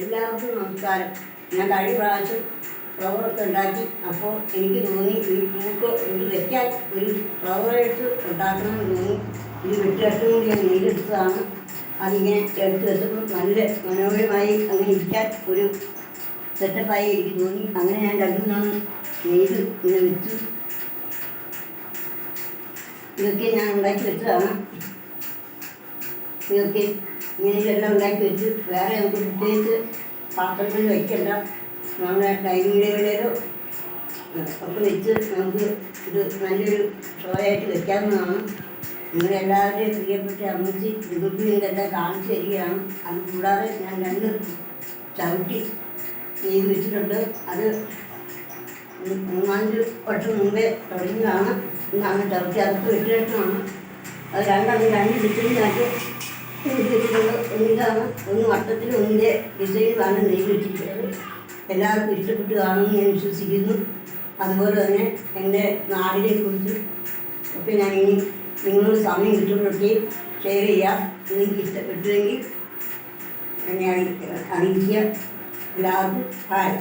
എല്ലാവർക്കും നമസ്കാരം. ഞാൻ കഴിഞ്ഞ പ്രാവശ്യം ഫ്ലവറൊക്കെ ഉണ്ടാക്കി. അപ്പോൾ എനിക്ക് തോന്നി ഈ പൂക്ക് ഒരു വെക്കാൻ ഒരു ഫ്ലവറായിട്ട് ഉണ്ടാക്കണമെന്ന് തോന്നി. ഇത് വെട്ടിടത്തും കൂടി ഞാൻ നെയ്തെടുത്തതാണ്. അതിങ്ങനെ എടുത്ത് വെച്ചപ്പോൾ നല്ല മനോഹരമായി അങ്ങനെ ഇരിക്കാൻ ഒരു സെറ്റപ്പായി എനിക്ക് തോന്നി. അങ്ങനെ ഞാൻ രണ്ടു മൂന്നാണ് നെയ്ത് ഇങ്ങനെ വെച്ചു. ഇതൊക്കെ ഞാൻ ഉണ്ടാക്കി വെച്ചതാണ്. ഇതൊക്കെ ഇങ്ങനെ ഇതെല്ലാം ഉണ്ടാക്കി വെച്ച് വേറെ നമുക്ക് പ്രത്യേകിച്ച് പാത്രത്തിൽ വയ്ക്കണ്ട നമ്മുടെ ഡൈനിങ് ടേബിളിലോ ഒക്കെ വെച്ച് നമുക്ക് ഇത് നല്ലൊരു ഷോയായിട്ട് വെക്കാവുന്നതാണ്. നിങ്ങളെല്ലാവരുടെയും പ്രിയപ്പെട്ട അമ്മച്ചി ഇതൊക്കെ ഇതെല്ലാം കാണിച്ചു തരികയാണ്. അത് കൂടാതെ ഞാൻ രണ്ട് ചവിട്ടി ചെയ്ത് വെച്ചിട്ടുണ്ട്. അത് മൂന്നാൽ വർഷം മുമ്പേ തുടങ്ങിയതാണ്. ഇന്നാണ് ചവിട്ടി അകത്ത് വെട്ടിയിട്ടാണ് അത് രണ്ടെണ്ണം രണ്ട് ഡിസൈനിനകത്ത് ഒന്നിതാണ് ഒന്ന് വട്ടത്തിൽ ഒന്നിന്റെ ഡിസൈനിലാണ് നെയ്ത് എല്ലാവർക്കും ഇഷ്ടപ്പെട്ടു കാണുമെന്ന് ഞാൻ വിശ്വസിക്കുന്നു. അതുപോലെ തന്നെ എന്റെ നാടിനെ കുറിച്ച് ഒക്കെ ഞാൻ ഇനി നിങ്ങളോട് സമയം കിട്ടുമ്പോഴൊക്കെ ഷെയർ ചെയ്യാം. നിങ്ങൾക്ക് ഇഷ്ടപ്പെട്ടുവെങ്കിൽ എന്നെ അറിയിക്കുക. എല്ലാവർക്കും ഹായ്